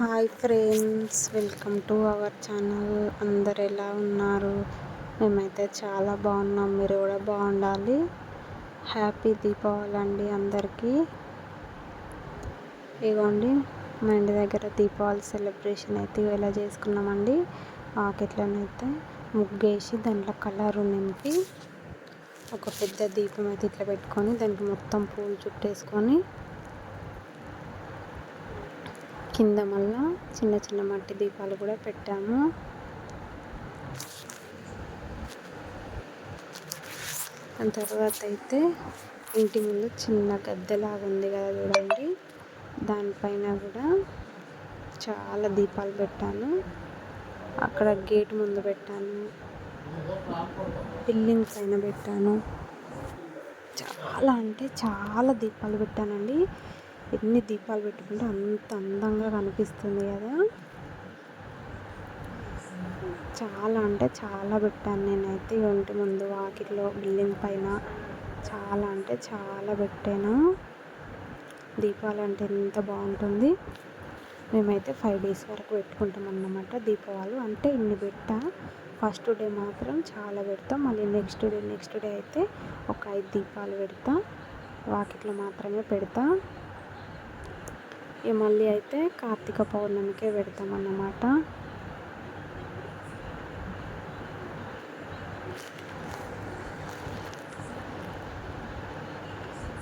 Hi friends welcome to our channel. అందరు ఎలా ఉన్నారు? మేమైతే చాలా బాగున్నాం. మీరు కూడా బాగుండాలి. హ్యాపీ దీపావళి అండి అందరికీ. ఇగోండి మా ఇంటి దగ్గర దీపావళి సెలబ్రేషన్ అయితే ఎలా చేసుకున్నామండి. ఆకెట్లనైతే ముగ్గేసి దాంట్లో కలర్ నింపి ఒక పెద్ద దీపం అయితే ఇట్లా పెట్టుకొని దానికి మొత్తం పూలు చుట్టేసుకొని కింద మళ్ళా చిన్న చిన్న మట్టి దీపాలు కూడా పెట్టాము. దాని తర్వాత అయితే ఇంటి ముందు చిన్న గద్దెలాగా ఉంది కదా చూడండి. దానిపైన కూడా చాలా దీపాలు పెట్టాను. అక్కడ గేట్ ముందు పెట్టాను. బిల్డింగ్ పైన పెట్టాను. చాలా అంటే చాలా దీపాలు పెట్టానండి. ఎన్ని దీపాలు పెట్టుకుంటే అంత అందంగా కనిపిస్తుంది కదా. చాలా అంటే చాలా పెట్టాను నేనైతే ఒంటి ముందు వాకిట్లో బిల్డింగ్ పైన. చాలా అంటే చాలా పెట్టాను. దీపాలు అంటే ఎంత బాగుంటుంది. మేమైతే ఫైవ్ డేస్ వరకు పెట్టుకుంటాం అన్నమాట దీపావళి. అంటే ఇన్ని పెట్టా. ఫస్ట్ డే మాత్రం చాలా పెడతాం. మళ్ళీ నెక్స్ట్ డే నెక్స్ట్ డే అయితే ఒక ఐదు దీపాలు పెడతా. వాకిట్లో మాత్రమే పెడతా. ఇక మళ్ళీ అయితే కార్తీక పౌర్ణమికే పెడతామన్నమాట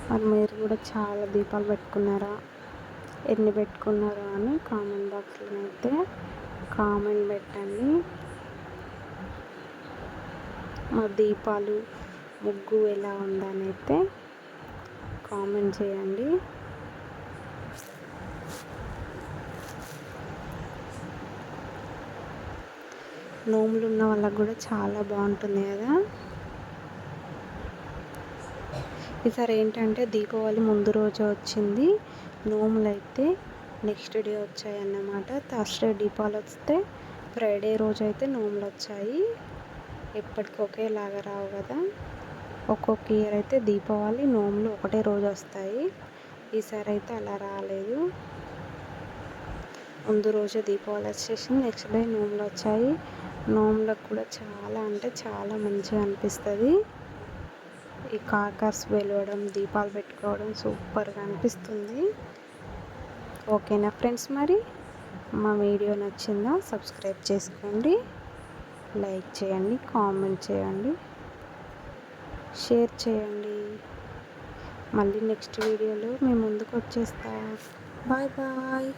మరి మీరు కూడా చాలా దీపాలు పెట్టుకున్నారా? ఎన్ని పెట్టుకున్నారా అని కామెంట్ బాక్స్లో అయితే కామెంట్ పెట్టండి. మా దీపాలు ముగ్గు ఎలా ఉందని అయితే కామెంట్ చేయండి. నోములు ఉన్న వాళ్ళకు కూడా చాలా బాగుంటుంది కదా. ఈసారి ఏంటంటే దీపావళి ముందు రోజు వచ్చింది. నోములు అయితే నెక్స్ట్ డే వచ్చాయి అన్నమాట. థర్స్డే దీపాలు వస్తే ఫ్రైడే రోజు అయితే నోములు వచ్చాయి. ఎప్పటికీ ఒకేలాగా రావు కదా. ఒక్కొక్క ఇయర్ అయితే దీపావళి నోములు ఒకటే రోజు వస్తాయి. ఈసారి అయితే అలా రాలేదు. ముందు రోజు దీపావళి వచ్చేసి నెక్స్ట్ డే నోములు వచ్చాయి. నోములకు కూడా చాలా అంటే చాలా మంచిగా అనిపిస్తుంది. ఈ కాకర్స్ వెలవడం దీపాలు పెట్టుకోవడం సూపర్గా అనిపిస్తుంది. ఓకేనా ఫ్రెండ్స్ మరి? మా వీడియో నచ్చిందా సబ్స్క్రైబ్ చేసుకోండి. లైక్ చేయండి కామెంట్ చేయండి షేర్ చేయండి. మళ్ళీ నెక్స్ట్ వీడియోలో మేము ముందుకు వచ్చేస్తా. Bye bye.